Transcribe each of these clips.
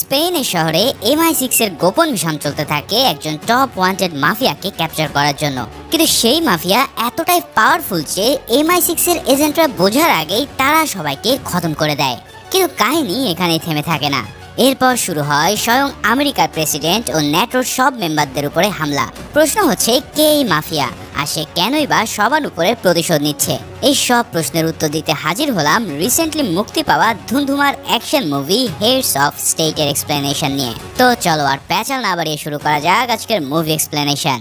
স্পেনের শহরে MI six এর গোপন মিশন চলতে থাকে একজন টপ ওয়ান্টেড মাফিয়াকে ক্যাপচার করার জন্য। কিন্তু সেই মাফিয়া এতটাই পাওয়ারফুল যে এমআই সিক্স এর এজেন্টরা বোঝার আগেই তারা সবাইকে খতম করে দেয়। কিন্তু কাহিনী এখানে থেমে থাকে না। এরপর শুরু হয় স্বয়ং আমেরিকার প্রেসিডেন্ট ও ন্যাটোর সব মেম্বারদের উপরে হামলা। প্রশ্ন হচ্ছে, কে এই মাফিয়া? আর সে কেনই বা সবার উপরে প্রতিশোধ নিচ্ছে? এই সব প্রশ্নের উত্তর দিতে হাজির হলাম রিসেন্টলি মুক্তি পাওয়া ধুমধুমার অ্যাকশন মুভি হেডস অফ স্টেটের এক্সপ্লেনেশন নিয়ে। তো চলো আর প্যাচাল না বাড়িয়ে শুরু করা যাক আজকের মুভি এক্সপ্লেনেশন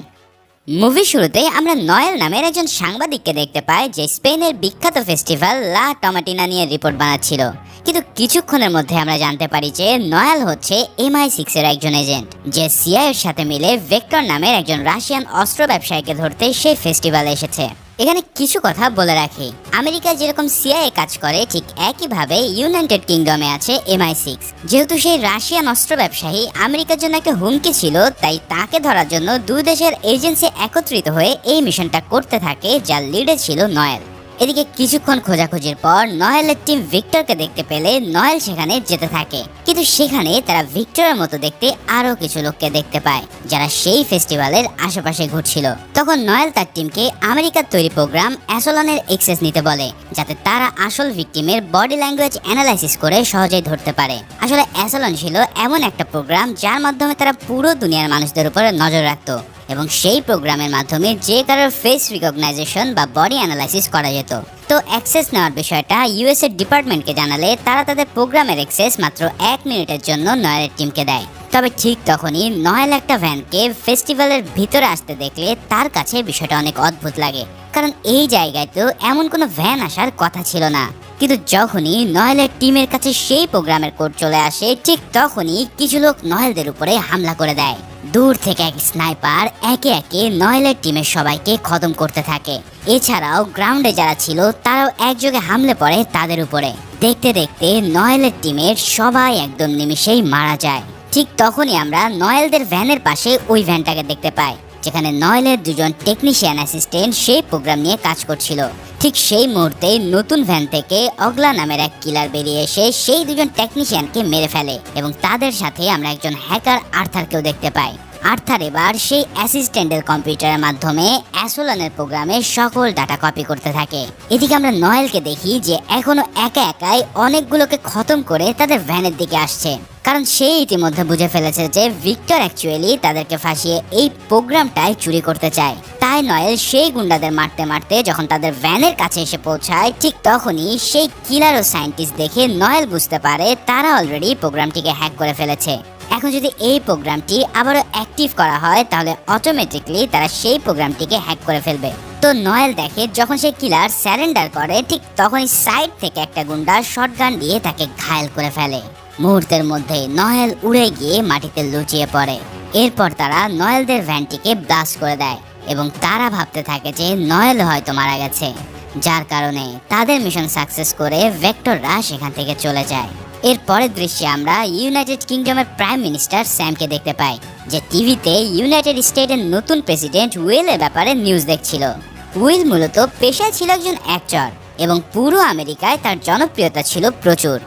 মুভি শুরুতে আমরা নয়েল নামের একজন সাংবাদিককে দেখতে পাই, যে স্পেনের বিখ্যাত ফেস্টিভ্যাল লা টমাটিনা নিয়ে রিপোর্ট বানাচ্ছিল। কিন্তু কিছুক্ষণের মধ্যে আমরা জানতে পারি যে নয়াল হচ্ছে এমআই সিক্স এর একজন এজেন্ট, যে সিআইয়ের সাথে মিলে ভেক্টর নামের একজন রাশিয়ান অস্ত্র ব্যবসায়ীকে ধরতে সেই ফেস্টিভ্যালে এসেছে। এখানে কিছু কথা বলে রাখি। আমেরিকা যেরকম সিআইএ কাজ করে, ঠিক একইভাবে ইউনাইটেড কিংডমে আছে এমআই সিক্স। যেহেতু সেই রাশিয়ান অস্ত্র ব্যবসায়ী আমেরিকার জন্য একটা হুমকি ছিল, তাই তাকে ধরার জন্য দুই দেশের এজেন্সি একত্রিত হয়ে এই মিশনটা করতে থাকে, যার লিডে ছিল নয়েল। এদিকে কিছুক্ষণ খোঁজাখুঁজির পর নয়েলের টিম ভিক্টরকে দেখতে পেলে নয়েল সেখানে যেতে থাকে। কিন্তু সেখানে তারা ভিক্টরের মতো দেখতে আরও কিছু লোককে দেখতে পায়, যারা সেই ফেস্টিভ্যালের আশেপাশে ঘুরছিল। তখন নয়েল তার টিমকে আমেরিকার তৈরি প্রোগ্রাম অ্যাসোলনের এক্সেস নিতে বলে, যাতে তারা আসল ভিকটিমের বডি ল্যাঙ্গুয়েজ অ্যানালাইসিস করে সহজেই ধরতে পারে। আসলে অ্যাসোলন ছিল এমন একটা প্রোগ্রাম যার মাধ্যমে তারা পুরো দুনিয়ার মানুষদের উপরে নজর রাখতো। এবং সেই প্রোগ্রামের মাধ্যমে যে কারোর ফেস রিকগনাইজেশন বা বডি অ্যানালাইসিস করা যেত। তো অ্যাক্সেস নেওয়ার বিষয়টা ইউএস এর ডিপার্টমেন্টকে জানালে তারা তাদের প্রোগ্রামের অ্যাক্সেস মাত্র এক মিনিটের জন্য নয়েলের টিমকে দেয়। তবে ঠিক তখনই নয়েল একটা ভ্যানকে ফেস্টিভ্যালের ভিতরে আসতে দেখলে তার কাছে বিষয়টা অনেক অদ্ভুত লাগে। কারণ এই জায়গায় তো এমন কোনো ভ্যান আসার কথা ছিল না। কিন্তু যখনই নয়েলের টিমের কাছে সেই প্রোগ্রামের কোড চলে আসে, ঠিক তখনই কিছু লোক নয়েলদের উপরে হামলা করে দেয়। দূর থেকে এক স্নাইপার একে একে নয়েলের টিমের সবাইকে খতম করতে থাকে। এছাড়াও গ্রাউন্ডে যারা ছিল, তারাও একযোগে হামলে পড়ে তাদের উপরে। দেখতে দেখতে নয়েলের টিমের সবাই একদম নিমিষেই মারা যায়। ঠিক তখনই আমরা নয়েলদের ভ্যানের পাশে ওই ভ্যানটাকে দেখতে পাই। যেখানে নয়েলের দুজন টেকনিশিয়ান অ্যাসিস্ট্যান্ট সেই প্রোগ্রাম নিয়ে কাজ করছিল। ঠিক সেই মুহূর্তে নতুন ভ্যান থেকে অগলা নামের এক কিলার বেরিয়ে এসে সেই দুজন টেকনিশিয়ানকে মেরে ফেলে এবং তাদের সাথে আমরা একজন হ্যাকার আর্থারকেও দেখতে পাই। আর্থার এবার সেই অ্যাসিস্ট্যান্টের কম্পিউটারের মাধ্যমে অ্যাসোলানের প্রোগ্রামে সকল ডাটা কপি করতে থাকে। এদিকে আমরা নয়েলকে দেখি যে এখনও একা একাই অনেকগুলোকে খতম করে তাদের ভ্যানের দিকে আসছে। কারণ সে ইতিমধ্যে বুঝে ফেলেছে যে ভিক্টর অ্যাকচুয়ালি তাদেরকে ফাঁসিয়ে এই প্রোগ্রামটাই চুরি করতে চায়। তাই নয়েল সেই গুন্ডাদের মারতে মারতে যখন তাদের ভ্যানের কাছে এসে পৌঁছায়, ঠিক তখনই সেই কিলার ও সায়েন্টিস্ট দেখে নয়েল বুঝতে পারে তারা অলরেডি প্রোগ্রামটিকে হ্যাক করে ফেলেছে। এখন যদি এই প্রোগ্রামটি আবারও অ্যাক্টিভ করা হয়, তাহলে অটোমেটিকলি তারা সেই প্রোগ্রামটিকে হ্যাক করে ফেলবে। তো নয়েল দেখে যখন সে কিলার স্যারেন্ডার করে, ঠিক তখনই সাইড থেকে একটা গুন্ডা শটগান দিয়ে তাকে ঘায়েল করে ফেলে। মুহূর্তের মধ্যে নয়েল উড়ে গিয়ে মাটিতে লুচিয়ে পড়ে। এরপর তারা নয়েলদের ভ্যানটিকে ব্লাস্ট করে দেয় এবং তারা ভাবতে থাকে যে নয়েল হয়তো মারা গেছে। যার কারণে তাদের মিশন সাকসেস করে ভেক্টররা সেখান থেকে চলে যায়। এর পরের দৃশ্যে আমরা ইউনাইটেড কিংডমের প্রাইম মিনিস্টার স্যামকে দেখতে পাই, যে টিভিতে ইউনাইটেড স্টেটের নতুন প্রেসিডেন্ট উইলের ব্যাপারে নিউজ দেখছিল। উইল মূলত পেশায় ছিল একজন অ্যাক্টর এবং পুরো আমেরিকায় তার জনপ্রিয়তা ছিল প্রচুর।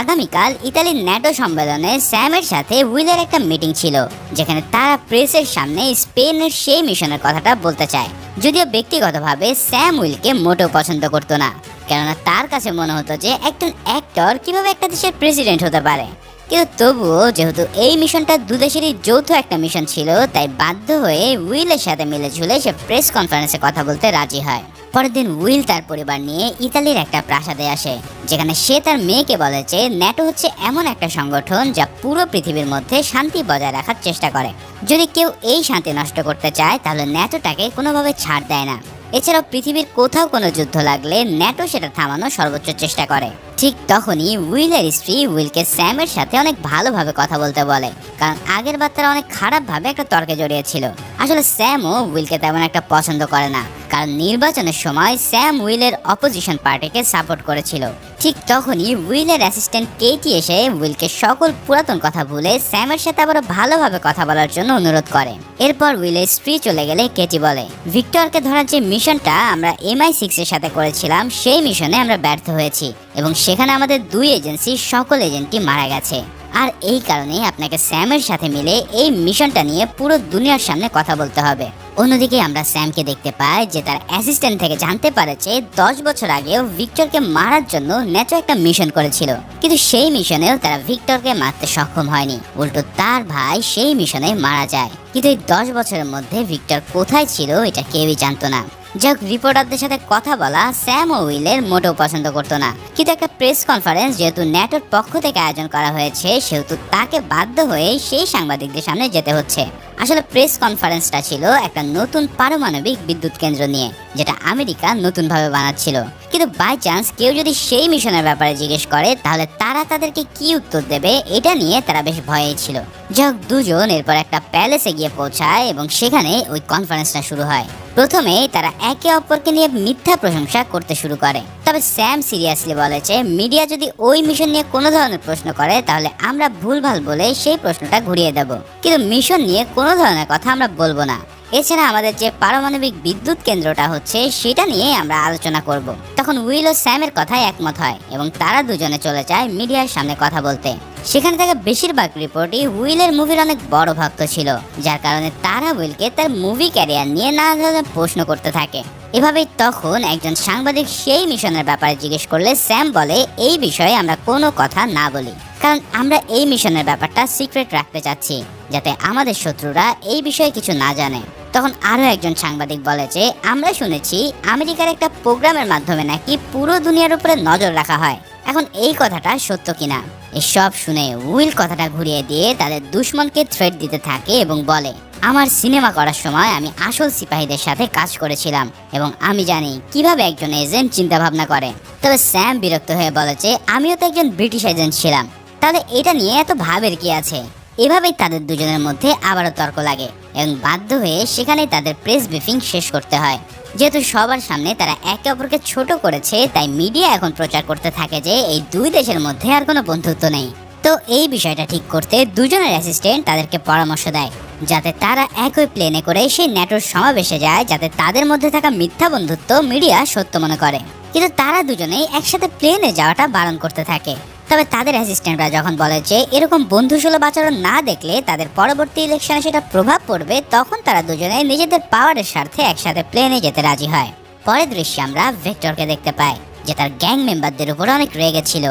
আগামীকাল ইতালির ন্যাটো সম্মেলনে স্যামের সাথে উইলের একটা মিটিং ছিল, যেখানে তারা প্রেসের সামনে স্পেনের সেই মিশনের কথাটা বলতে চায়। যদিও ব্যক্তিগতভাবে স্যাম উইলকে মোটেও পছন্দ করতো না। কেননা তার কাছে মনে হতো যে একজন অ্যাক্টর কীভাবে একটা দেশের প্রেসিডেন্ট হতে পারে। কিন্তু তবুও যেহেতু এই মিশনটা দু দেশেরই যৌথ একটা মিশন ছিল, তাই বাধ্য হয়ে উইলের সাথে মিলে ঝুলে সে প্রেস কনফারেন্সে কথা বলতে রাজি হয়। পরের দিন উইল তার পরিবার নিয়ে ইতালির একটা প্রাসাদে আসে, যেখানে সে তার মেয়েকে বলে যে ন্যাটো হচ্ছে এমন একটা সংগঠন যা পুরো পৃথিবীর মধ্যে শান্তি বজায় রাখার চেষ্টা করে। যদি কেউ এই শান্তি নষ্ট করতে চায়, তাহলে ন্যাটোটাকে কোনোভাবে ছাড় দেয় না। এছাড়াও পৃথিবীর কোথাও কোনো যুদ্ধ লাগলে ন্যাটো সেটা থামানোর সর্বোচ্চ চেষ্টা করে। ঠিক তখনই উইলের স্ত্রী উইলকে স্যামের সাথে অনেক ভালোভাবে কথা বলতে বলে, কারণ আগের বার তারা অনেক খারাপভাবে একটা তর্কে জড়িয়েছিল আসলে স্যামও উইলকে তেমন একটা পছন্দ করে না। কারণ নির্বাচনের সময় স্যাম উইলের অপোজিশন পার্টিকে সাপোর্ট করেছিল। ঠিক তখনই উইলের অ্যাসিস্ট্যান্ট কেটি এসে উইলকে সকল পুরাতন কথা ভুলে স্যামের সাথে আবারও ভালোভাবে কথা বলার জন্য অনুরোধ করে। এরপর উইলের স্ত্রী চলে গেলে কেটি বলে, ভিক্টরকে ধরার যে মিশনটা আমরা এমআই সিক্স এর সাথে করেছিলাম, সেই মিশনে আমরা ব্যর্থ হয়েছি এবং সেখানে আমাদের দুই এজেন্সি, সকল এজেন্টই মারা গেছে। আর এই কারণে আপনাকে স্যামের সাথে মিলে এই মিশনটা নিয়ে পুরো দুনিয়ার সামনে কথা বলতে হবে। অন্যদিকে আমরা স্যামকে দেখতে পাই যে তার অ্যাসিস্ট্যান্ট থেকে জানতে পারেছে দশ বছর আগেও ভিক্টরকে মারার জন্য ন্যাচো একটা মিশন করেছিল। কিন্তু সেই মিশনেও তারা ভিক্টরকে মারতে সক্ষম হয়নি। উল্টো তার ভাই সেই মিশনে মারা যায়। কিন্তু এই দশ বছরের মধ্যে ভিক্টর কোথায় ছিল এটা কেউই জানতো না। যাক রিপোর্টারদের সাথে কথা বলা স্যাম ও উইলের মোটেও পছন্দ করতো না। কিন্তু একটা প্রেস কনফারেন্স যেহেতু ন্যাটোর পক্ষ থেকে আয়োজন করা হয়েছে, সেহেতু তাকে বাধ্য হয়ে সেই সাংবাদিকদের সামনে যেতে হচ্ছে। আসলে প্রেস কনফারেন্সটা ছিল একটা নতুন পারমাণবিক বিদ্যুৎ কেন্দ্র নিয়ে, যেটা আমেরিকা নতুনভাবে বানাচ্ছিল। কিন্তু বাই চান্স কেউ যদি সেই মিশনের ব্যাপারে জিজ্ঞেস করে, তাহলে তারা তাদেরকে কি উত্তর দেবে এটা নিয়ে তারা বেশ ভয়েই ছিল। যাক, দুজন এরপর একটা প্যালেসে গিয়ে পৌঁছায় এবং সেখানে ওই কনফারেন্সটা শুরু হয়। প্রথমে তারা একে অপরকে নিয়ে মিথ্যা প্রশংসা করতে শুরু করে। তবে স্যাম সিরিয়াসলি বলেছে মিডিয়া যদি ওই মিশন নিয়ে কোনো ধরনের প্রশ্ন করে, তাহলে আমরা ভুলভাল বলে সেই প্রশ্নটা ঘুরিয়ে দেব। কিন্তু মিশন নিয়ে কোনো ধরনের কথা আমরা বলব না। এছাড়া আমাদের যে পারমাণবিক বিদ্যুৎ কেন্দ্রটা হচ্ছে, সেটা নিয়ে আমরা আলোচনা করব। তখন উইল ও স্যামের কথায় একমত হয় এবং তারা দুজনে চলে যায় মিডিয়ার সামনে কথা বলতে। সেখানে থেকে বেশিরভাগ রিপোর্টই উইলের মুভির অনেক বড় ভক্ত ছিল, যার কারণে তারা উইলকে তার মুভি ক্যারিয়ার নিয়ে নানা ধরনের প্রশ্ন করতে থাকে। এভাবেই তখন একজন সাংবাদিক সেই মিশনের ব্যাপারে জিজ্ঞেস করলে স্যাম বলে, এই বিষয়ে আমরা কোনো কথা না বলি। কারণ আমরা এই মিশনের ব্যাপারটা সিক্রেট রাখতে চাচ্ছি। যাতে আমাদের শত্রুরা এই বিষয়ে কিছু না জানে। তখন আরও একজন সাংবাদিক বলে যে, আমরা শুনেছি আমেরিকার একটা প্রোগ্রামের মাধ্যমে নাকি পুরো দুনিয়ার উপরে নজর রাখা হয়। এখন এই কথাটা সত্য কিনা? এসব শুনে উইল কথাটা ঘুরিয়ে দিয়ে তাদের দুশ্মনকে থ্রেড দিতে থাকে এবং বলে, আমার সিনেমা করার সময় আমি আসল সিপাহীদের সাথে কাজ করেছিলাম এবং আমি জানি কীভাবে একজন এজেন্ট চিন্তা ভাবনা করে। তবে স্যাম বিরক্ত হয়ে বলেছে আমিও তো একজন ব্রিটিশ এজেন্ট ছিলাম। তাহলে এটা নিয়ে এত ভাবের কি আছে? এভাবেই তাদের দুজনের মধ্যে আবারও তর্ক লাগে এবং বাধ্য হয়ে সেখানেই তাদের প্রেস ব্রিফিং শেষ করতে হয়। যেহেতু সবার সামনে তারা একে অপরকে ছোট করেছে, তাই মিডিয়া এখন প্রচার করতে থাকে যে এই দুই দেশের মধ্যে আর কোনো বন্ধুত্ব নেই। তো এই বিষয়টা ঠিক করতে দুজনের অ্যাসিস্ট্যান্ট তাদেরকে পরামর্শ দেয়, যাতে তারা একই প্লেনে করে সেই ন্যাটোর সমাবেশে যায়, যাতে তাদের মধ্যে থাকা মিথ্যা বন্ধুত্ব মিডিয়া সত্য মনে করে। কিন্তু তারা দুজনেই একসাথে প্লেনে যাওয়াটা বারণ করতে থাকে। তবে তাদের অ্যাসিস্ট্যান্টরা যখন বলে যে এরকম বন্ধুসুলভ আচরণ না দেখলে তাদের পরবর্তী ইলেকশনে সেটা প্রভাব পড়বে, তখন তারা দুজনে নিজেদের পাওয়ারের স্বার্থে একসাথে প্লেনে যেতে রাজি হয়। পরের দৃশ্যে আমরা ভেক্টরকে দেখতে পাই, যে তার গ্যাং মেম্বারদের উপর অনেক রেগে ছিল।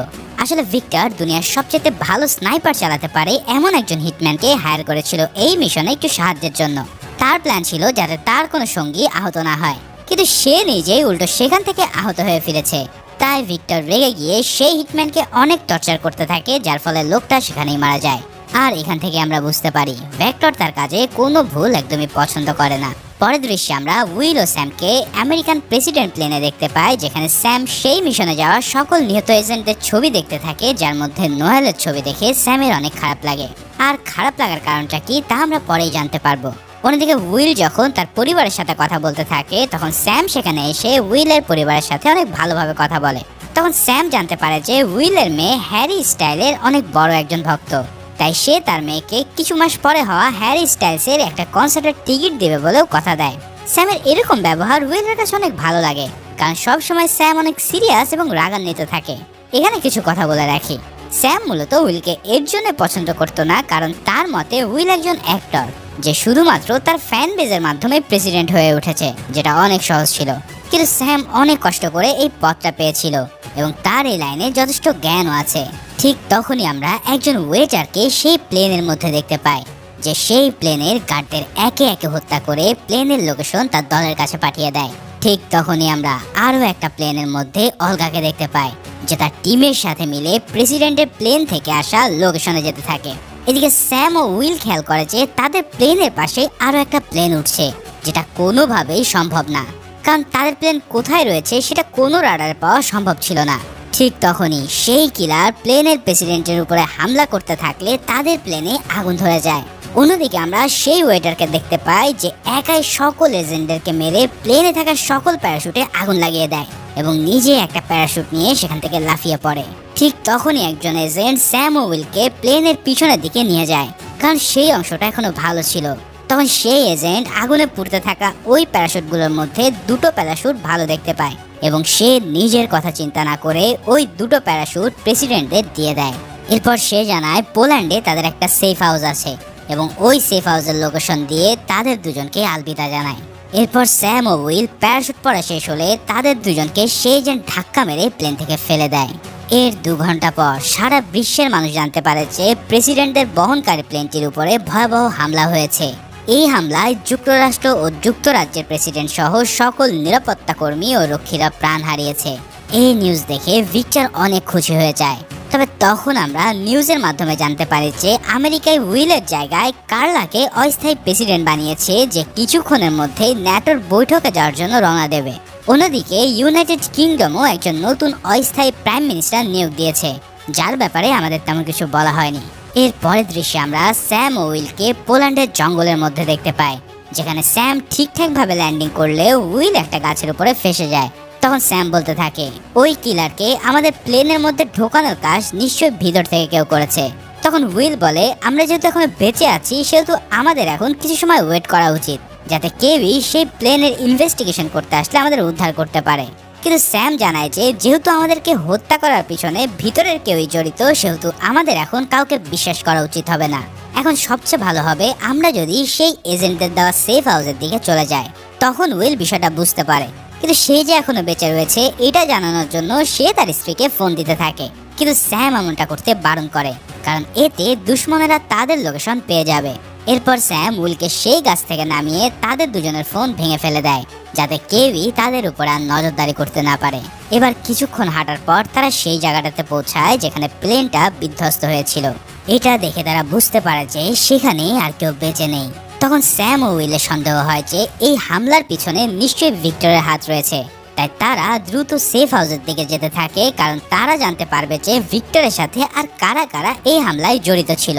আসলে ভিক্টর দুনিয়ার সবচেয়ে ভালো স্নাইপার চালাতে পারে এমন একজন হিটম্যানকে হায়ার করেছিল এই মিশনে একটু সাহায্যের জন্য। তার প্ল্যান ছিল যাতে তার কোনো সঙ্গী আহত না হয়। কিন্তু সে নিজেই উল্টো সেখান থেকে আহত হয়ে ফিরেছে। তাই ভিক্টর রেগে গিয়ে সেই হিটম্যানকে অনেক টর্চার করতে থাকে, যার ফলে লোকটা সেখানেই মারা যায়। আর এখান থেকে আমরা বুঝতে পারি, ভেক্টর তার কাজে কোনো ভুল একদমই পছন্দ করে না। পরের দৃশ্যে আমরা উইল ও স্যামকে আমেরিকান প্রেসিডেন্ট প্লেনে দেখতে পাই, যেখানে স্যাম সেই মিশনে যাওয়া সকল নিহত এজেন্টের ছবি দেখতে থাকে, যার মধ্যে নোয়েলের ছবি দেখে স্যামের অনেক খারাপ লাগে। আর খারাপ লাগার কারণটা কি তা আমরা পরেই জানতে পারব। অন্যদিকে উইল যখন তার পরিবারের সাথে কথা বলতে থাকে, তখন স্যাম সেখানে এসে উইলের পরিবারের সাথে অনেক ভালোভাবে কথা বলে। তখন স্যাম জানতে পারে যে উইলের মেয়ে হ্যারি স্টাইলের অনেক বড় একজন ভক্ত। তাই সে তার মেয়েকে কিছু মাস পরে হওয়া হ্যারি স্টাইলসের একটা কনসার্টের টিকিট দেবে বলেও কথা দেয়। স্যামের এরকম ব্যবহার উইলের কাছে অনেক ভালো লাগে, কারণ সব সময় স্যাম অনেক সিরিয়াস এবং রাগান্বিত থাকে। এখানে কিছু কথা বলে রাখি। স্যাম মূলত উইলকে এর জন্য পছন্দ করতো না, কারণ তার মতে উইল একজন অ্যাক্টর। যে শুধুমাত্র তার ফ্যান বেজের মাধ্যমে প্রেসিডেন্ট হয়ে উঠেছে, যেটা অনেক সহজ ছিল। কিন্তু স্যাম অনেক কষ্ট করে এই পদটা পেয়েছিল এবং তার এই লাইনে যথেষ্ট জ্ঞানও আছে। ঠিক তখনই আমরা একজন ওয়েটারকে সেই প্লেনের মধ্যে দেখতে পাই, যে সেই প্লেনের গার্ডদের একে একে হত্যা করে প্লেনের লোকেশন তার দলের কাছে পাঠিয়ে দেয়। ঠিক তখনই আমরা আরও একটা প্লেনের মধ্যে অলগাকে দেখতে পাই, যে তার টিমের সাথে মিলে প্রেসিডেন্টের প্লেন থেকে আসা লোকেশনে যেতে থাকে। এদিকে স্যাম ও উইল খেয়াল করে যে তাদের প্লেনের পাশে আরও একটা প্লেন উঠছে, যেটা কোনোভাবেই সম্ভব না। কারণ তাদের প্লেন কোথায় রয়েছে সেটা কোনো রাডার পাওয়া সম্ভব ছিল না। ঠিক তখনই সেই কিলার প্লেনের প্রেসিডেন্টের উপরে হামলা করতে থাকলে তাদের প্লেনে আগুন ধরে যায়। অন্যদিকে আমরা সেই ওয়েটারকে দেখতে পাই যে একাই সকল এজেন্টদেরকে মেরে প্লেনে থাকা সকল প্যারাশুটে আগুন লাগিয়ে দেয় এবং নিজে একটা প্যারাশুট নিয়ে সেখান থেকে লাফিয়ে পড়ে। ঠিক তখনই একজন এজেন্ট স্যাম ও উইলকে প্লেনের পিছনের দিকে নিয়ে যায়, কারণ সেই অংশটা এখনও ভালো ছিল। তখন সেই এজেন্ট আগুনে পুড়তে থাকা ওই প্যারাশুটগুলোর মধ্যে দুটো প্যারাশুট ভালো দেখতে পায় এবং সে নিজের কথা চিন্তা না করে ওই দুটো প্যারাশুট প্রেসিডেন্টদের দিয়ে দেয়। এরপর সে জানায় পোল্যান্ডে তাদের একটা সেফ হাউস আছে এবং ওই সেফ হাউসের লোকেশন দিয়ে তাদের দুজনকে আলবিদা জানায়। এরপর স্যাম ও উইল প্যারাশুট পড়া শেষ হলে তাদের দুজনকে সেই যেন ধাক্কা মেরে প্লেন থেকে ফেলে দেয়। এর দু ঘণ্টা পর সারা বিশ্বের মানুষ জানতে পারে যে প্রেসিডেন্টের বহনকারী প্লেনটির উপরে ভয়াবহ হামলা হয়েছে। এই হামলায় যুক্তরাষ্ট্র ও যুক্তরাজ্যের প্রেসিডেন্ট সহ সকল নিরাপত্তা কর্মী ও রক্ষীরা প্রাণ হারিয়েছে। এই নিউজ দেখে ভিক্টর অনেক খুশি হয়ে যায়। তবে তখন আমরা নিউজের মাধ্যমে জানতে পারি যে আমেরিকায় উইলের জায়গায় কার্লাকে অস্থায়ী প্রেসিডেন্ট বানিয়েছে যে কিছুক্ষণের মধ্যেই ন্যাটোর বৈঠকে যাওয়ার জন্য রওনা দেবে। অন্যদিকে ইউনাইটেড কিংডমও একজন নতুন অস্থায়ী প্রাইম মিনিস্টার নিয়োগ দিয়েছে, যার ব্যাপারে আমাদের তেমন কিছু বলা হয়নি। এর পরের দৃশ্যে আমরা স্যাম ও উইলকে পোল্যান্ডের জঙ্গলের মধ্যে দেখতে পাই, যেখানে স্যাম ঠিকঠাকভাবে ল্যান্ডিং করলে উইল একটা গাছের উপরে ফেসে যায়। তখন স্যাম বলতে থাকে, ওই কিলারকে আমাদের প্লেনের মধ্যে ঢোকানোর কাজ নিশ্চয়ই ভিতর থেকে কেউ করেছে। তখন উইল বলে, আমরা যেহেতু এখন বেঁচে আছি, সেহেতু আমাদের এখন কিছু সময় ওয়েট করা উচিত। যাতে কেউই সেই প্লেনের ইনভেস্টিগেশন করতে আসলে আমাদের উদ্ধার করতে পারে। কিন্তু স্যাম জানায় যে, যেহেতু আমাদেরকে হত্যা করার পিছনে ভিতরের কেউই জড়িত, সেহেতু আমাদের এখন কাউকে বিশ্বাস করা উচিত হবে না। এখন সবচেয়ে ভালো হবে, আমরা যদি সেই এজেন্টদের দেওয়া সেফ হাউসের দিকে চলে যাই, তখন উইল বিষয়টা বুঝতে পারে। কিন্তু সে যে এখনও বেঁচে রয়েছে, এটা জানানোর জন্য সে তার স্ত্রীকে ফোন দিতে থাকে। কিন্তু স্যাম এমনটা করতে বারণ করে, কারণ এতে দুশ্মনেরা তাদের লোকেশন পেয়ে যাবে। এরপর স্যাম উইলকে সেই গাছ থেকে নামিয়ে তাদের দুজনের ফোন ভেঙে ফেলে দেয়, যাতে কেউই তাদের উপর আর নজরদারি করতে না পারে। এবার কিছুক্ষণ হাঁটার পর তারা সেই জায়গাটাতে পৌঁছায় যেখানে প্লেনটা বিধ্বস্ত হয়েছিল। এটা দেখে তারা বুঝতে পারে যে সেখানে আর কেউ বেঁচে নেই। তখন স্যাম ও উইলের সন্দেহ হয় যে এই হামলার পিছনে নিশ্চয়ই ভিক্টরের হাত রয়েছে। তাই তারা দ্রুত সেফ হাউসের দিকে যেতে থাকে, কারণ তারা জানতে পারবে যে ভিক্টরের সাথে আর কারা কারা এই হামলায় জড়িত ছিল।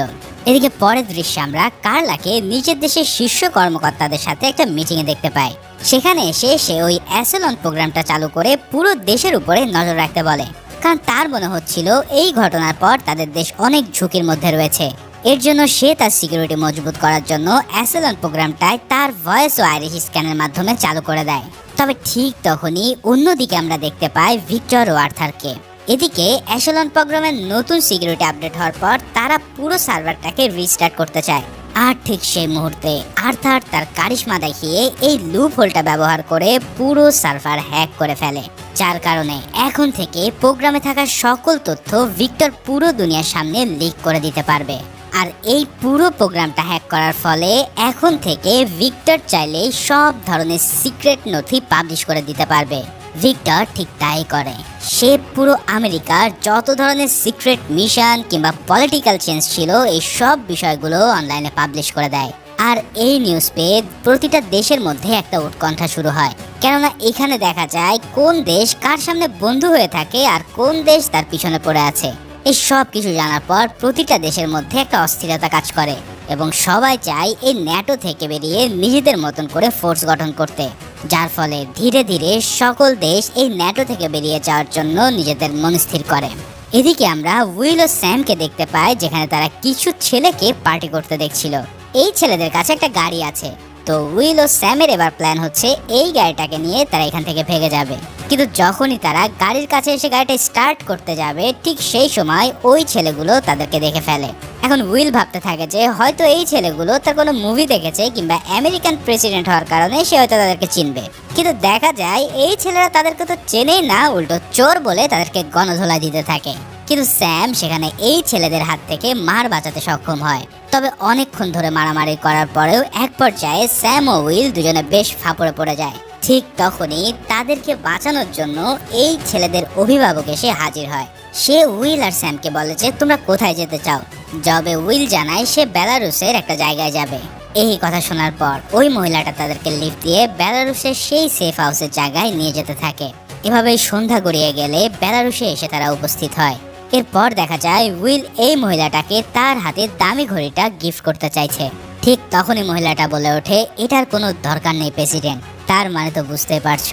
এদিকে পরের দৃশ্যে আমরা কার্লাকে নিজের দেশের শীর্ষ কর্মকর্তাদের সাথে একটা মিটিংয়ে দেখতে পাই। সেখানে এসে সে ওই অ্যাসেলন প্রোগ্রামটা চালু করে পুরো দেশের উপরে নজর রাখতে বলে। কারণ তার মনে হচ্ছিল এই ঘটনার পর তাদের দেশ অনেক ঝুঁকির মধ্যে রয়েছে। এর জন্য সে তার সিকিউরিটি মজবুত করার জন্য অ্যাসেলন প্রোগ্রামটায় তার ভয়েস ও আইরিশ স্ক্যানের মাধ্যমে চালু করে দেয়। তবে ঠিক তখনই অন্যদিকে আমরা দেখতে পাই ভিক্টর ও আর্থারকে এদিকে অ্যাসেলন প্রোগ্রামের নতুন সিকিউরিটি আপডেট হওয়ার পর তারা পুরো সার্ভারটাকে রিস্টার্ট করতে চায়। আর ঠিক সেই মুহূর্তে আর্থার তার কারিশমা দেখিয়ে এই লুপ হোলটা ব্যবহার করে পুরো সার্ভার হ্যাক করে ফেলে। যার কারণে এখন থেকে প্রোগ্রামে থাকা সকল তথ্য ভিক্টর পুরো দুনিয়ার সামনে লিক করে দিতে পারবে। আর এই পুরো প্রোগ্রামটা হ্যাক করার ফলে এখন থেকে ভিক্টর চাইলেই সব ধরনের সিক্রেট নথি পাবলিশ করে দিতে পারবে। ভিক্টর ঠিক তাই করে। সে পুরো আমেরিকার যত ধরনের সিক্রেট মিশন কিংবা পলিটিক্যাল চেঞ্জ ছিল, এই সব বিষয়গুলো অনলাইনে পাবলিশ করে দেয়। আর এই নিউজ পেয়ে প্রতিটা দেশের মধ্যে একটা উৎকণ্ঠা শুরু হয়। কেননা এখানে দেখা যায় কোন দেশ কার সামনে বন্ধু হয়ে থাকে আর কোন দেশ তার পিছনে পড়ে আছে। এই সব কিছু জানার পর প্রতিটা দেশের মধ্যে একটা অস্থিরতা কাজ করে এবং সবাই চায় এই ন্যাটো থেকে বেরিয়ে নিজেদের মতন করে ফোর্স গঠন করতে। যার ফলে ধীরে ধীরে সকল দেশ এই ন্যাটো থেকে বেরিয়ে যাওয়ার জন্য নিজেদের মনস্থির করে। এদিকে আমরা উইল ও স্যামকে দেখতে পাই, যেখানে তারা কিছু ছেলেকে পার্টি করতে দেখছিল। এই ছেলেদের কাছে একটা গাড়ি আছে। তো উইল ও স্যামের এবার প্ল্যান হচ্ছে এই গাড়িটাকে নিয়ে তারা এখান থেকে ভেগে যাবে। কিন্তু যখনই তারা গাড়ির কাছে এসে গাড়িটা স্টার্ট করতে যাবে, ঠিক সেই সময় ওই ছেলেগুলো তাদেরকে দেখে ফেলে। এখন উইল ভাবতে থাকে যে হয়তো এই ছেলেগুলো তার কোনো মুভি দেখেছে কিংবা আমেরিকান প্রেসিডেন্ট হওয়ার কারণে সে হয়তো তাদেরকে চিনবে। কিন্তু দেখা যায় এই ছেলেরা তাদেরকে তো চেনেই না, উল্টো চোর বলে তাদেরকে গণধোলা দিতে থাকে। কিন্তু স্যাম সেখানে এই ছেলেদের হাত থেকে মার বাঁচাতে সক্ষম হয়। তবে অনেকক্ষণ ধরে মারামারি করার পরেও এক পর্যায়ে স্যাম ও উইল দুজনে বেশ ফাঁপড়ে পড়ে যায়। ঠিক তখনই তাদেরকে বাঁচানোর জন্য এই ছেলেদের অভিভাবক এসে হাজির হয়। সে উইল আর স্যামকে বলে যে, তোমরা কোথায় যেতে চাও? জবে উইল জানায় সে বেলারুসের একটা জায়গায় যাবে। এই কথা শোনার পর ওই মহিলাটা তাদেরকে লিফট দিয়ে বেলারুসের সেই সেফ হাউসের জায়গায় নিয়ে যেতে থাকে। এভাবেই সন্ধ্যা গড়িয়ে গেলে বেলারুসে এসে তারা উপস্থিত হয়। এরপর দেখা যায় উইল এই মহিলাটাকে তার হাতে দামি ঘড়িটা গিফট করতে চাইছে। ঠিক তখনই মহিলাটা বলে ওঠে, এটার কোনো দরকার নেই, প্রেসিডেন্ট। তার মানে তো বুঝতে পারছ।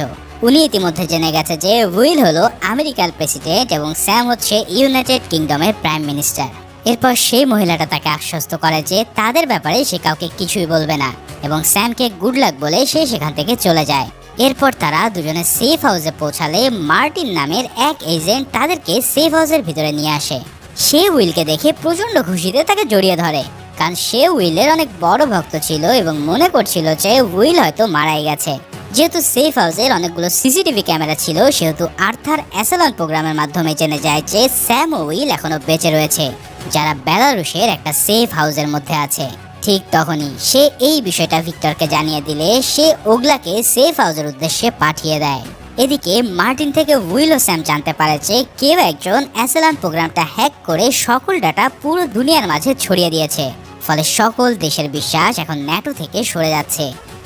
উনি ইতিমধ্যে জেনে গেছে যে উইল হলো আমেরিকার প্রেসিডেন্ট এবং স্যাম হচ্ছে ইউনাইটেড কিংডমের প্রাইম মিনিস্টার। এরপর সেই মহিলাটা তাকে আশ্বস্ত করে যে তাদের ব্যাপারে সে কাউকে কিছুই বলবে না এবং স্যামকে গুড লাক বলে সে সেখান থেকে চলে যায়। এরপর তারা দুজনে সেফ হাউসে পৌঁছালে মার্টিন নামের এক এজেন্ট তাদেরকে সেফ হাউসের ভিতরে নিয়ে আসে। সে উইলকে দেখে প্রচণ্ড খুশিতে তাকে জড়িয়ে ধরে। কারণ সে উইলের অনেক বড় ভক্ত ছিল এবং মনে করছিল যে উইল হয়তো মারাই গেছে। যেহেতু সেফ হাউসের অনেকগুলো সিসিটিভি ক্যামেরা ছিল, সেহেতু আর্থার অ্যাসালন প্রোগ্রামের মাধ্যমে জেনে যায় যে স্যাম উইল এখনও বেঁচে রয়েছে, যারা বেলারুশের একটা সেফ হাউসের মধ্যে আছে। ঠিক তখনই সে এই বিষয়টা ভিক্টরকে জানিয়ে দিলে, সে ওগলাকে সেফ হাউসের উদ্দেশ্যে পাঠিয়ে দেয়। এদিকে মার্টিন থেকে উইল ও স্যাম জানতে পারে যে কেউ একজন অ্যাসেলান প্রোগ্রামটা হ্যাক করে সকল ডাটা পুরো দুনিয়ার মাঝে ছড়িয়ে দিয়েছে। ফলে সকল দেশের বিশ্বাস এখন ন্যাটো থেকে সরে যাচ্ছে।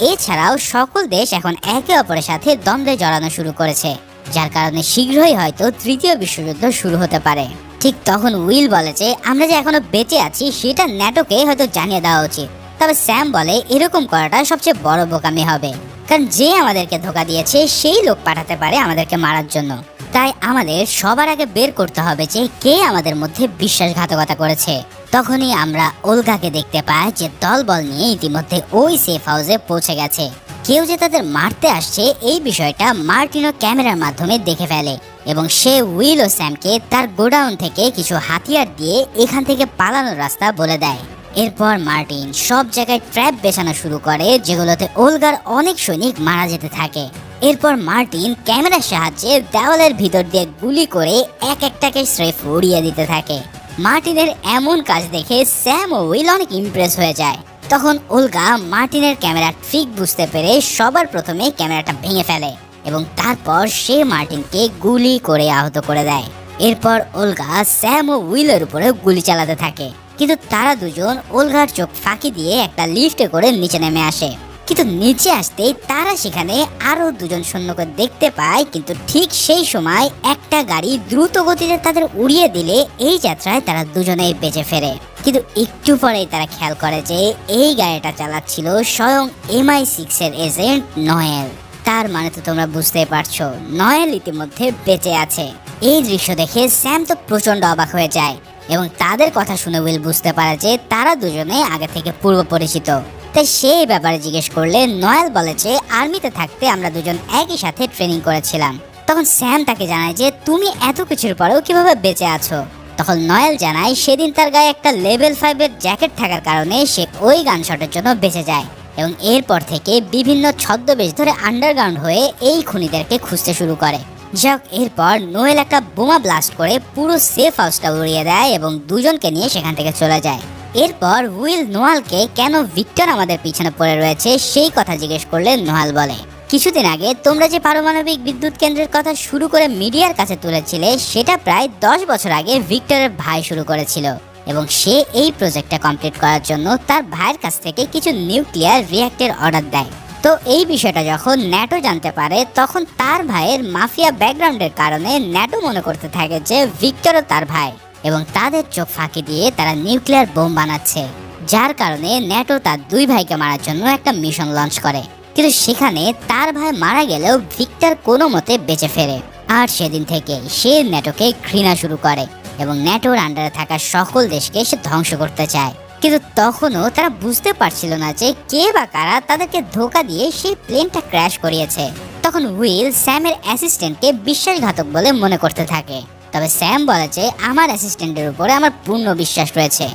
এছাড়াও সকল দেশ এখন একে অপরের সাথে দ্বন্দ্বে জড়ানো শুরু করেছে, যার কারণে শীঘ্রই হয়তো তৃতীয় বিশ্বযুদ্ধ শুরু হতে পারে। ঠিক তখন উইল বলে যে, আমরা যে এখনও বেঁচে আছি, সেটা ন্যাটোকে হয়তো জানিয়ে দেওয়া উচিত। তবে স্যাম বলে, এরকম করাটা সবচেয়ে বড় বোকামি হবে। কারণ যে আমাদেরকে ধোকা দিয়েছে, সেই লোক পাঠাতে পারে আমাদেরকে মারার জন্য। তাই আমাদের সবার আগে বের করতে হবে যে কে আমাদের মধ্যে বিশ্বাসঘাতকতা করেছে। তখনই আমরা ওলগাকে দেখতে পাই যে দলবল নিয়ে ইতিমধ্যে ওই সেফ হাউসে পৌঁছে গেছে। কেউ যে তাদের মারতে আসছে, এই বিষয়টা মার্টিনো ক্যামেরার মাধ্যমে দেখে ফেলে এবং সে উইল ও স্যামকে তার গোডাউন থেকে কিছু হাতিয়ার দিয়ে এখান থেকে পালানোর রাস্তা বলে দেয়। এরপর মার্টিন সব জায়গায় ট্র্যাপ বেছানো শুরু করে, যেগুলোতে ওলগার অনেক সৈনিক মারা যেতে থাকে। এরপর মার্টিন ক্যামেরার সাহায্যে দেওয়ালের ভিতর দিয়ে গুলি করে এক একটাকে স্রেফ উড়িয়ে দিতে থাকে। মার্টিনের এমন কাজ দেখে স্যাম ও উইল অনেক ইমপ্রেস হয়ে যায়। তখন ওলগা মার্টিনের ক্যামেরার ট্রিক বুঝতে পেরে সবার প্রথমে ক্যামেরাটা ভেঙে ফেলে এবং তারপর সে মার্টিনকে গুলি করে আহত করে দেয়। এরপর ওলগা স্যাম ও উইলের উপরে গুলি চালাতে থাকে। কিন্তু তারা দুজন ওলগার চোখ ফাঁকি দিয়ে একটা লিফটে করে নিচে নেমে আসে। কিন্তু নিচে আসতেই তারা সেখানে আরও দুজন সৈন্যকে দেখতে পায়, কিন্তু ঠিক সেই সময় একটা গাড়ি দ্রুত গতিতে তাদের উড়িয়ে দিলে এই যাত্রায় তারা দুজনেই বেঁচে ফেরে। কিন্তু একটু পরেই তারা খেয়াল করে যে এই গাড়িটা চালাচ্ছিল স্বয়ং এমআই সিক্স এর এজেন্ট নয়েল। তার মানে তো তোমরা বুঝতেই পারছ, নয়েল ইতিমধ্যে বেঁচে আছে। এই দৃশ্য দেখে স্যাম তো প্রচণ্ড অবাক হয়ে যায় এবং তাদের কথা শুনে উইল বুঝতে পারে যে তারা দুজনে আগে থেকে পূর্ব পরিচিত। তাই সেই ব্যাপারে জিজ্ঞেস করলে নয়েল বলে যে, আর্মিতে থাকতে আমরা দুজন একই সাথে ট্রেনিং করেছিলাম। তখন স্যাম তাকে জানায় যে, তুমি এত কিছুর পরেও কীভাবে বেঁচে আছো? তখন নয়েল জানায়, সেদিন তার গায়ে একটা লেভেল ফাইভের জ্যাকেট থাকার কারণে সে ওই গান শটের জন্য বেঁচে যায় এবং এরপর থেকে বিভিন্ন ছদ্মবেশ ধরে আন্ডারগ্রাউন্ড হয়ে এই খুনিদেরকে খুঁজতে শুরু করে। যাক এরপর নোয়েল একটা বোমা ব্লাস্ট করে পুরো সেফ হাউসটা উড়িয়ে দেয় এবং দুজনকে নিয়ে সেখান থেকে চলে যায়। এরপর উইল নোয়ালকে কেন ভিক্টর আমাদের পিছনে পড়ে রয়েছে সেই কথা জিজ্ঞেস করলে নোয়াল বলে, কিছুদিন আগে তোমরা যে পারমাণবিক বিদ্যুৎ কেন্দ্রের কথা শুরু করে মিডিয়ার কাছে তুলেছিলে, সেটা প্রায় দশ বছর আগে ভিক্টরের ভাই শুরু করেছিল এবং সে এই প্রজেক্টটা কমপ্লিট করার জন্য তার ভাইয়ের কাছ থেকে কিছু নিউক্লিয়ার রিয়াক্টের অর্ডার দেয়। তো এই বিষয়টা যখন ন্যাটো জানতে পারে, তখন তার ভাইয়ের মাফিয়া ব্যাকগ্রাউন্ডের কারণে ন্যাটো মনে করতে থাকে যে ভিক্টরও তার ভাই। এবং তাদের চোখ ফাঁকি দিয়ে তারা নিউক্লিয়ার বোম বানাচ্ছে, যার কারণে ন্যাটো তার দুই ভাইকে মারার জন্য একটা মিশন লঞ্চ করে। কিন্তু সেখানে তার ভাই মারা গেলেও ভিক্টর কোনো মতে বেঁচে ফেরে। আর সেদিন থেকে সে ন্যাটোকে ঘৃণা শুরু করে এবং ন্যাটোর আন্ডারে থাকা সকল দেশকে সে ধ্বংস করতে চায়। কিন্তু তখনও তারা বুঝতে পারছিল না যে কে বা কারা তাদেরকে ধোকা দিয়ে সেই প্লেনটা ক্র্যাশ করিয়েছে। তখন উইল স্যামের অ্যাসিস্ট্যান্টকে বিশ্বাসঘাতক বলে মনে করতে থাকে। তবে স্যাম বলে যে আমার অ্যাসিস্ট্যান্টের উপরে আমার পূর্ণ বিশ্বাস রয়েছে।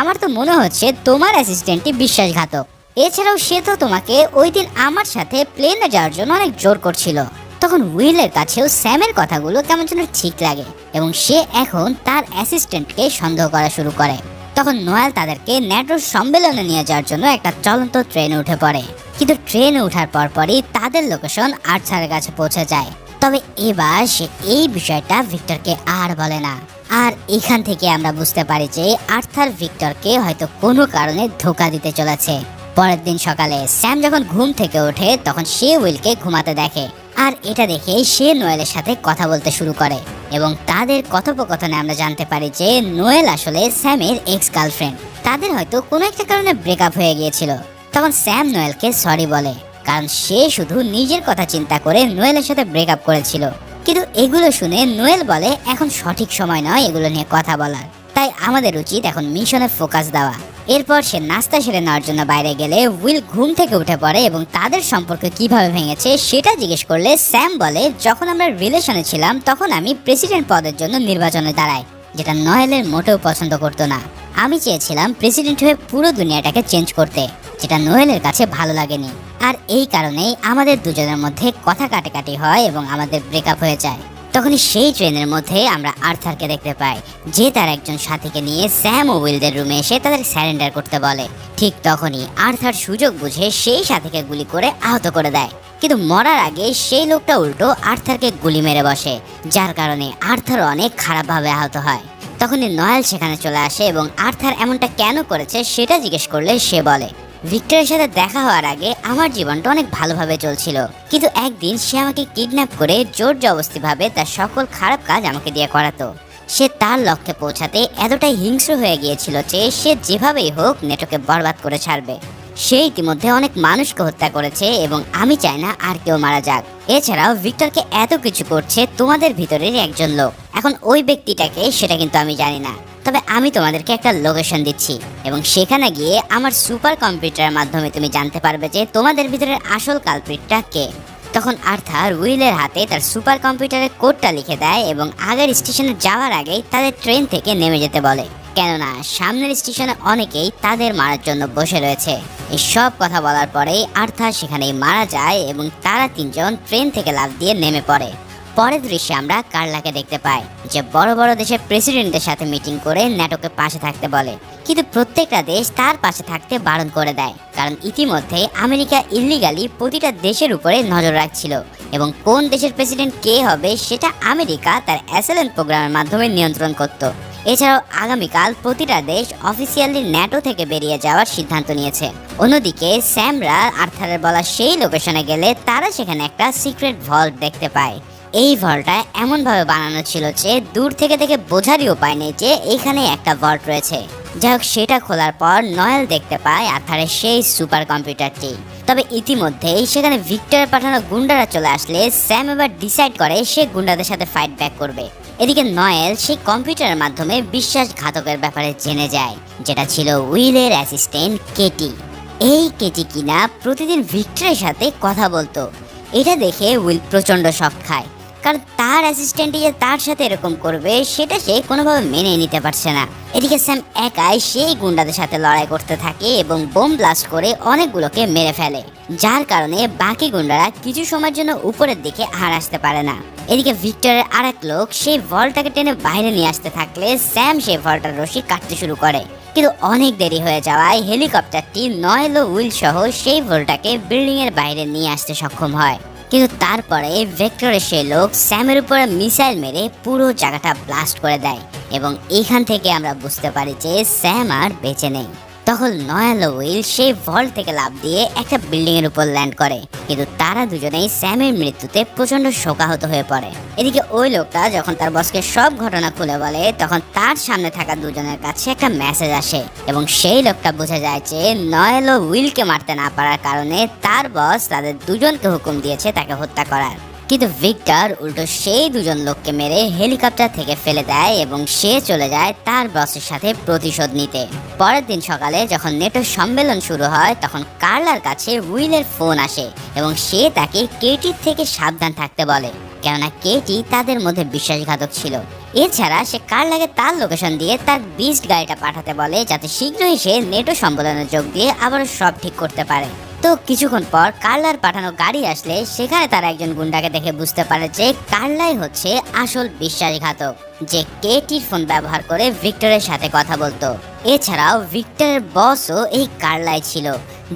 আমার তো মনে হচ্ছে তোমার অ্যাসিস্ট্যান্টটি বিশ্বাসঘাতক। এছাড়াও সে তো তোমাকে ওই দিন আমার সাথে প্লেনে যাওয়ার জন্য অনেক জোর করছিল। তখন উইলের কাছেও স্যামের কথাগুলো কেমন যেন ঠিক লাগে এবং সে এখন তার অ্যাসিস্ট্যান্টকে সন্দেহ করা শুরু করে। তখন নোয়াল তাদেরকে ন্যাটোর সম্মেলনে নিয়ে যাওয়ার জন্য একটা চলন্ত ট্রেনে উঠে পড়ে। কিন্তু ট্রেনে ওঠার পরপরই তাদের লোকেশন আর্থারের কাছে পৌঁছে যায়। তবে এবার সে এই বিষয়টা ভিক্টরকে আর বলে না। আর এখান থেকে আমরা বুঝতে পারি যে আর্থার ভিক্টরকে হয়তো কোনো কারণে ধোকা দিতে চলেছে। পরের দিন সকালে স্যাম যখন ঘুম থেকে ওঠে, তখন সে উইলকে ঘুমাতে দেখে। আর এটা দেখে সে নোয়েলের সাথে কথা বলতে শুরু করে এবং তাদের কথোপকথনে আমরা জানতে পারি যে নোয়েল আসলে স্যামের এক্স গার্লফ্রেন্ড তাদের হয়তো কোনো একটা কারণে ব্রেকআপ হয়ে গিয়েছিল। তখন স্যাম নোয়েলকে সরি বলে। কারণ সে শুধু নিজের কথা চিন্তা করে নোয়েলের সাথে ব্রেকআপ করেছিল। কিন্তু এগুলো শুনে নোয়েল বলে, এখন সঠিক সময় নয় এগুলো নিয়ে কথা বলার। তাই আমাদের উচিত এখন মিশনে ফোকাস দেওয়া। এরপর সে নাস্তা সেরে নেওয়ার জন্য বাইরে গেলে উইল ঘুম থেকে উঠে পড়ে এবং তাদের সম্পর্ক কীভাবে ভেঙেছে সেটা জিজ্ঞেস করলে স্যাম বলে, যখন আমরা রিলেশনে ছিলাম, তখন আমি প্রেসিডেন্ট পদের জন্য নির্বাচনে দাঁড়াই, যেটা নয়েলের মোটেও পছন্দ করতো না। আমি চেয়েছিলাম প্রেসিডেন্ট হয়ে পুরো দুনিয়াটাকে চেঞ্জ করতে, যেটা নোয়েলের কাছে ভালো লাগেনি। আর এই কারণেই আমাদের দুজনের মধ্যে কথা কাটাকাটি হয় এবং আমাদের ব্রেকআপ হয়ে যায়। তখনই সেই ট্রেনের মধ্যে আমরা আর্থারকে দেখতে পাই, যে তার একজন সাথীকে নিয়ে স্যাম ও উইলদের রুমে এসে তাদের স্যারেন্ডার করতে বলে। ঠিক তখনই আর্থার সুযোগ বুঝে সেই সাথীকে গুলি করে আহত করে দেয়। কিন্তু মরার আগে সেই লোকটা উল্টো আর্থারকে গুলি মেরে বসে, যার কারণে আর্থার অনেক খারাপভাবে আহত হয়। তখনই নয়াল সেখানে চলে আসে এবং আর্থার এমনটা কেন করেছে সেটা জিজ্ঞেস করলে সে বলে ভিক্টরের সাথে দেখা হওয়ার আগে আমার জীবনটা অনেক ভালোভাবে চলছিল। কিন্তু একদিন সে আমাকে কিডন্যাপ করে জোর জবস্তিভাবে তার সকল খারাপ কাজ আমাকে দিয়ে করাতো। সে তার লক্ষ্যে পৌঁছাতে এতটাই হিংস্র হয়ে গিয়েছিল যে সে যেভাবেই হোক নেটোকে বরবাদ করে ছাড়বে। সে ইতিমধ্যে অনেক মানুষকে হত্যা করেছে এবং আমি চাই না আর কেউ মারা যাক। এছাড়াও ভিক্টরকে এত কিছু করছে তোমাদের ভিতরের একজন লোক। এখন ওই ব্যক্তিটাকে সেটা কিন্তু আমি জানি না। তবে আমি তোমাদেরকে একটা লোকেশন দিচ্ছি এবং সেখানে গিয়ে আমার সুপার কম্পিউটারের মাধ্যমে তুমি জানতে পারবে যে তোমাদের ভিতরের আসল কালপ্রিটটা কে। তখন আর্থার উইলের হাতে তার সুপার কম্পিউটারের কোডটা লিখে দেয় এবং আগের স্টেশনে যাওয়ার আগেই তাদের ট্রেন থেকে নেমে যেতে বলে। কেননা, সামনের স্টেশনে অনেকেই তাদের মারার জন্য বসে রয়েছে। এই সব কথা বলার পরেই আর্থার সেখানেই মারা যায় এবং তারা তিনজন ট্রেন থেকে লাফ দিয়ে নেমে পড়ে। পরের দৃশ্যে আমরা কার্লাকে দেখতে পাই, যে বড় বড় দেশের প্রেসিডেন্টের সাথে মিটিং করে ন্যাটোকে পাশে থাকতে বলে। কিন্তু প্রত্যেকটা দেশ তার পাশে থাকতে বারণ করে দেয়, কারণ ইতিমধ্যে আমেরিকা ইলিগালি প্রতিটা দেশের উপরে নজর রাখছিল। এবং কোন দেশের প্রেসিডেন্ট কে হবে সেটা আমেরিকা তার অ্যাসেলেন্ট প্রোগ্রামের মাধ্যমে নিয়ন্ত্রণ করত। এছাড়াও আগামীকাল প্রতিটা দেশ অফিসিয়ালি ন্যাটো থেকে বেরিয়ে যাওয়ার সিদ্ধান্ত নিয়েছে। অন্যদিকে স্যামরা আর্থারের বলা সেই লোকেশনে গেলে তারা সেখানে একটা সিক্রেট ভল্ট দেখতে পায়। এই ভল্টটা এমনভাবে বানানো ছিল যে দূর থেকে দেখে বোঝারই উপায় নেই যে এখানে একটা ভল্ট রয়েছে। যাই হোক সেটা খোলার পর নয়েল দেখতে পায় আর্থারের সেই সুপার কম্পিউটারটি। তবে ইতিমধ্যেই সেখানে ভিক্টর পাঠানো গুন্ডারা চলে আসলে স্যাম এবার ডিসাইড করে সে গুন্ডাদের সাথে ফাইট ব্যাক করবে। এদিকে নয়েল সেই কম্পিউটারের মাধ্যমে বিশ্বাসঘাতকের ব্যাপারে জেনে যায়, যেটা ছিল উইলের অ্যাসিস্ট্যান্ট কেটি। এই কেটি কিনা প্রতিদিন ভিক্টরের সাথে কথা বলতো। এটা দেখে উইল প্রচণ্ড শখ খায়। কারণ তার অ্যাসিস্ট্যান্টই যে তার সাথে এরকম করবে, সেটা সে কোনোভাবে মেনে নিতে পারছে না। এদিকে স্যাম একাই সেই গুন্ডাদের সাথে লড়াই করতে থাকে এবং বোম ব্লাস্ট করে অনেকগুলোকে মেরে ফেলে, যার কারণে বাকি গুন্ডারা কিছু সময়ের জন্য উপরের দিকে আর আসতে পারে না। এদিকে ভিক্টরের আরেক লোক সেই ভলটাকে টেনে বাইরে নিয়ে আসতে থাকলে স্যাম সেই ভলটার রশি কাটতে শুরু করে। কিন্তু অনেক দেরি হয়ে যাওয়ায় হেলিকপ্টারটি নয়েল উইল সহ সেই ভোলটাকে বিল্ডিং এর বাইরে নিয়ে আসতে সক্ষম হয়। কিন্তু তারপরে ভেক্টরে সে লোক স্যামের উপরে মিসাইল মেরে পুরো জায়গাটা ব্লাস্ট করে দেয় এবং এখান থেকে আমরা বুঝতে পারি যে স্যাম আর বেঁচে নেই। তখন নয়াল উইল সেই ভল্ট থেকে লাভ দিয়ে একটা বিল্ডিং এর উপর ল্যান্ড করে। কিন্তু তারা দুজনেই স্যামের মৃত্যুতে প্রচণ্ড শোকাহত হয়ে পড়ে। এদিকে ওই লোকটা যখন তার বসকে সব ঘটনা খুলে বলে, তখন তার সামনে থাকা দুজনের কাছে একটা মেসেজ আসে এবং সেই লোকটা বোঝা যায় যে নয়েল উইলকে মারতে না পারার কারণে তার বস তাদের দুজনকে হুকুম দিয়েছে তাকে হত্যা করার। কিন্তু ভিক্টর উল্টো সেই দুজন লোককে মেরে হেলিকপ্টার থেকে ফেলে দেয় এবং সে চলে যায় তার বসের সাথে প্রতিশোধ নিতে। পরের দিন সকালে যখন নেটোর সম্মেলন শুরু হয়, তখন কার্লার কাছে উইলের ফোন আসে এবং সে তাকে কেটির থেকে সাবধান থাকতে বলে, কেননা কেটি তাদের মধ্যে বিশ্বাসঘাতক ছিল। এছাড়া সে কার্লাকে তার লোকেশন দিয়ে তার বিস্ট গাড়িটা পাঠাতে বলে, যাতে শীঘ্রই সে নেটো সম্মেলনে যোগ দিয়ে আবারও সব ঠিক করতে পারে। তো কিছুক্ষণ পর কার্লার পাঠানো গাড়ি আসলে সেখানে তারা একজন গুন্ডাকে দেখে বুঝতে পারে যে কার্লাই হচ্ছে আসল বিশ্বাসঘাতক। যে কেটির ফোন ব্যবহার করে ভিক্টরের সাথে কথা বলতো। এছাড়াও ভিক্টরের বসও এই কার্লায় ছিল,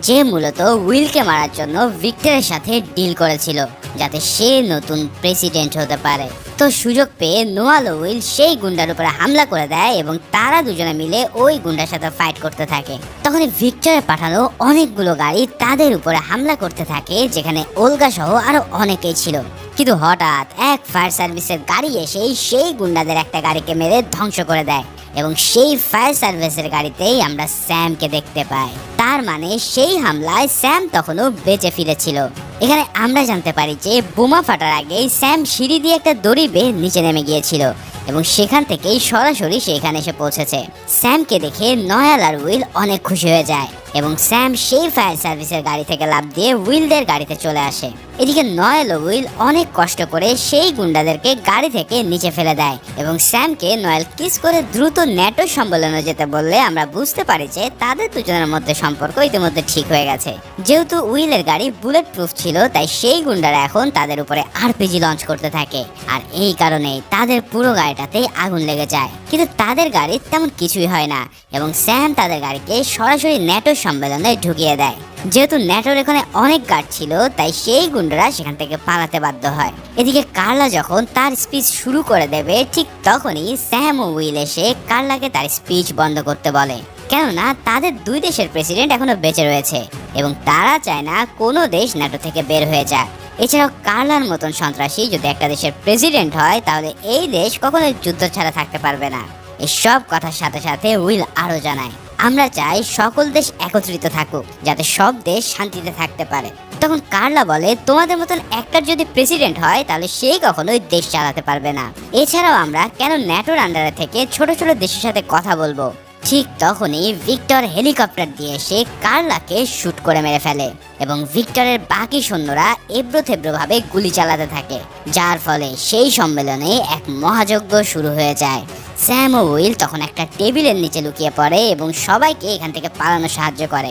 যে মূলত উইলকে মারার জন্য ভিক্টরের সাথে ডিল করেছিল, যাতে সে নতুন প্রেসিডেন্ট হতে পারে। তো সুযোগ পেয়ে নোয়াল উইল সেই গুন্ডার উপরে হামলা করে দেয় এবং তারা দুজনে মিলে ওই গুন্ডার সাথে ফাইট করতে থাকে। তখন ভিক্টরে পাঠানো অনেকগুলো গাড়ি তাদের উপরে হামলা করতে থাকে, যেখানে ওলগা সহ আরও অনেকেই ছিল। কিন্তু হঠাৎ এক ফায়ার সার্ভিসের গাড়ি এসে সেই গুন্ডাদের একটা গাড়িকে মেরে ধ্বংস করে দেয় এবং সেই ফায়ার সার্ভিসের গাড়িতেই আমরা স্যামকে দেখতে পাই। তার মানে সেই হামলায় স্যাম তখনও বেঁচে ফিরেছিল। এখানে আমরা জানতে পারি যে বোমা ফাটার আগেই স্যাম সিঁড়ি দিয়ে একটা দড়ি বেয়ে নিচে নেমে গিয়েছিল এবং সেখান থেকেই সরাসরি সেখানে এসে পৌঁছেছে। স্যামকে দেখে নয়াল আর উইল অনেক খুশি হয়ে যায় এবং স্যাম সেই ফায়ার সার্ভিসের গাড়ি থেকে লাফ দিয়ে উইলদের গাড়িতে চলে আসে। এদিকে নয়েল উইল অনেক কষ্ট করে সেই গুন্ডাদেরকে গাড়ি থেকে নিচে ফেলে দেয় এবং স্যামকে নয়েল কিস করে দ্রুত ন্যাটো সম্মেলনে যেতে বললে আমরা বুঝতে পারি যে তাদের দুজনের মধ্যে সম্পর্ক ইতিমধ্যে ঠিক হয়ে গেছে। যেহেতু উইলের গাড়ি বুলেট প্রুফ ছিল, তাই সেই গুন্ডারা এখন তাদের উপরে আরপিজি লঞ্চ করতে থাকে। আর এই কারণেই তাদের পুরো গাড়িটাতে আগুন লেগে যায়। কিন্তু তাদের গাড়ি তেমন কিছুই হয় না এবং স্যাম তাদের গাড়িকে সরাসরি ন্যাটো সম্মেলনে ঢুকিয়ে দেয়। যেহেতু ন্যাটোর এখানে অনেক গার্ড ছিল, তাই সেই গুন্ডারা সেখান থেকে পালাতে বাধ্য হয়। এদিকে কার্লা যখন তার স্পিচ শুরু করে দেবে, ঠিক তখনই স্যাম ও উইল এসে কার্লাকে তার স্পিচ বন্ধ করতে বলে। কেননা, তাদের দুই দেশের প্রেসিডেন্ট এখনও বেঁচে রয়েছে এবং তারা চায় না কোনো দেশ ন্যাটো থেকে বের হয়ে যায় এছাড়াও কার্লার মতন সন্ত্রাসী যদি একটা দেশের প্রেসিডেন্ট হয়, তাহলে এই দেশ কখনোই যুদ্ধ ছাড়া থাকতে পারবে না। এসব কথার সাথে সাথে উইল আরও জানায়। আমরা চাই সকল দেশ একত্রিত থাকুক, যাতে সব দেশ শান্তিতে থাকতে পারে। তখন কার্লা বলে, তোমাদের মতন একটার যদি প্রেসিডেন্ট হয়, তাহলে সেই কখনোই দেশ চালাতে পারবে না। এছাড়াও আমরা কেন ন্যাটোর আন্ডারে থেকে ছোট ছোট দেশের সাথে কথা বলব? ঠিক তখনই ভিক্টর হেলিকপ্টার দিয়ে এসে কার্লাকে শ্যুট করে মেরে ফেলে এবং ভিক্টরের বাকি সৈন্যরা এব্রো থেব্রোভাবে গুলি চালাতে থাকে, যার ফলে সেই সম্মেলনে এক মহাযজ্ঞ শুরু হয়ে যায়। স্যাম ও উইল তখন একটা টেবিলের নিচে লুকিয়ে পড়ে এবং সবাইকে এখান থেকে পালানো সাহায্য করে।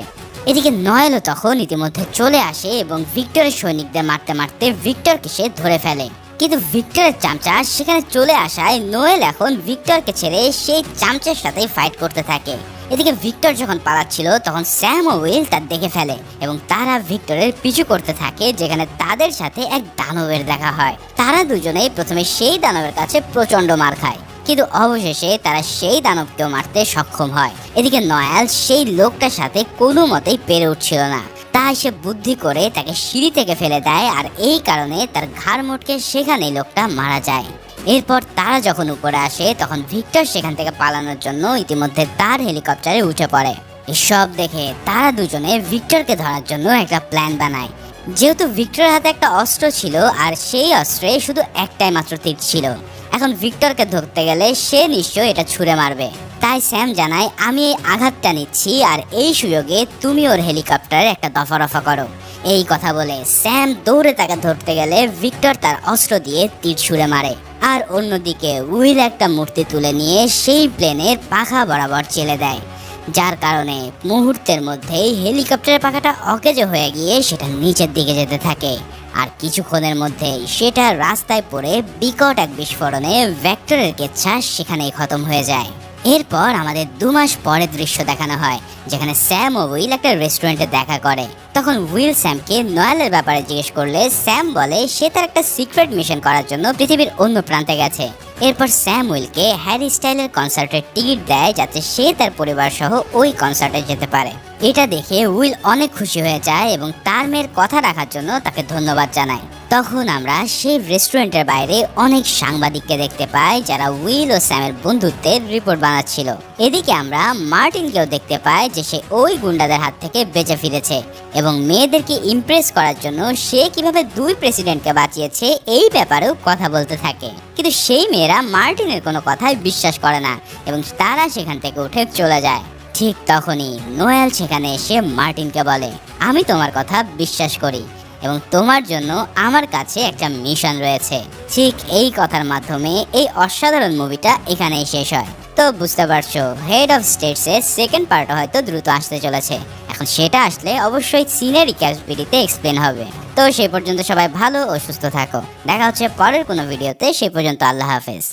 এদিকে নয়েলও তখন ইতিমধ্যে চলে আসে এবং ভিক্টরের সৈনিকদের মারতে মারতে ভিক্টরকে সে ধরে ফেলে। কিন্তু ভিক্টরের চামচা সেখানে চলে আসায় নোয়েল এখন ভিক্টরকে ছেড়ে সেই চামচের সাথেই ফাইট করতে থাকে। এদিকে ভিক্টর যখন পালাচ্ছিল, তখন স্যাম ও উইল তার দেখে ফেলে এবং তারা ভিক্টরের পিছু করতে থাকে, যেখানে তাদের সাথে এক দানবের দেখা হয়। তারা দুজনেই প্রথমে সেই দানবের কাছে প্রচণ্ড মার খায়। কিন্তু অবশেষে তারা সেই দানবকেও মারতে সক্ষম হয়। এদিকে নয়াল সেই লোকটার সাথে কোনো মতেই পেরে উঠছিল না। তাই সে বুদ্ধি করে তাকে সিঁড়ি থেকে ফেলে দেয় আর এই কারণে তার ঘাড় মোটকে সেখানেই লোকটা মারা যায়। এরপর তারা যখন উপরে আসে, তখন ভিক্টর সেখান থেকে পালানোর জন্য ইতিমধ্যে তার হেলিকপ্টারে উঠে পড়ে। এসব দেখে তারা দুজনে ভিক্টরকে ধরার জন্য একটা প্ল্যান বানায়। যেহেতু ভিক্টরের হাতে একটা অস্ত্র ছিল, আর সেই অস্ত্রে শুধু একটাই মাত্র তীর ছিল। এখন ভিক্টরকে ধরতে গেলে সে নিশ্চয় এটা ছুঁড়ে মারবে। তাই স্যাম জানায়, আমি এই আঘাতটা নিচ্ছি আর এই সুযোগে তুমি ওর হেলিকপ্টারে একটা দফা রফা করো। এই কথা বলে স্যাম দৌড়ে তাকে ধরতে গেলে ভিক্টর তার অস্ত্র দিয়ে তীর ছুঁড়ে মারে। আর অন্যদিকে উইল একটা মূর্তি তুলে নিয়ে সেই প্লেনের পাখা বরাবর চেলে দেয়। যার কারণে মুহূর্তের মধ্যেই হেলিকপ্টারের পাখাটা অকেজো হয়ে গিয়ে সেটা নিচের দিকে যেতে থাকে। আর কিছুক্ষণের মধ্যেই সেটা রাস্তায় পড়ে বিকট এক বিস্ফোরণে ভ্যাক্টরের কেচ্ছা সেখানেই খতম হয়ে যায়। এরপর আমাদের দু মাস পরে দৃশ্য দেখানো হয়, যেখানে স্যাম ও উইল একটা রেস্টুরেন্টে দেখা করে। তখন উইল স্যামকে নয়ালের ব্যাপারে জিজ্ঞেস করলে স্যাম বলে, সে তার একটা সিক্রেট মিশন করার জন্য পৃথিবীর অন্য প্রান্তে গেছে। এরপর স্যাম উইলকে হ্যারি স্টাইলের কনসার্টের টিকিট দেয়, যাতে সে তার পরিবার সহ ওই কনসার্টে যেতে পারে। এটা দেখে উইল অনেক খুশি হয়ে যায় এবং তার মেয়ের কথা রাখার জন্য তাকে ধন্যবাদ জানায়। তখন আমরা সেই রেস্টুরেন্টের বাইরে অনেক সাংবাদিককে দেখতে পাই যারা উইল ও স্যামের বন্ধুত্বের রিপোর্ট বানাচ্ছিল। এদিকে আমরা মার্টিনকেও দেখতে পাই যে সে ওই গুন্ডাদের হাত থেকে বেঁচে ফিরেছে এবং মেয়েদেরকে ইমপ্রেস করার জন্য সে কীভাবে দুই প্রেসিডেন্টকে বাঁচিয়েছে এই ব্যাপারেও কথা বলতে থাকে। কিন্তু সেই মেয়েরা মার্টিনের কোনো কথাই বিশ্বাস করে না এবং তারা সেখান থেকে উঠে চলে যায়। ঠিক তখনই নোয়েল সেখানে এসে মার্টিনকে বলে, আমি তোমার কথা বিশ্বাস করি। এবং তোমার জন্য আমার কাছে একটা মিশন রয়েছে। ঠিক এই কথার মাধ্যমে এই অসাধারণ মুভিটা এখানেই শেষ হয়। তো বুঝতে পারছ হেড অফ স্টেটস এর সেকেন্ড পার্ট হয়তো দ্রুত আসতে চলেছে। এখন সেটা আসলে অবশ্যই সিনারি ক্যাপবিলিতে এক্সপ্লেন হবে। তো সেই পর্যন্ত সবাই ভালো ও সুস্থ থাকো। দেখা হচ্ছে পরের কোনো ভিডিওতে সেই পর্যন্ত আল্লাহ হাফেজ।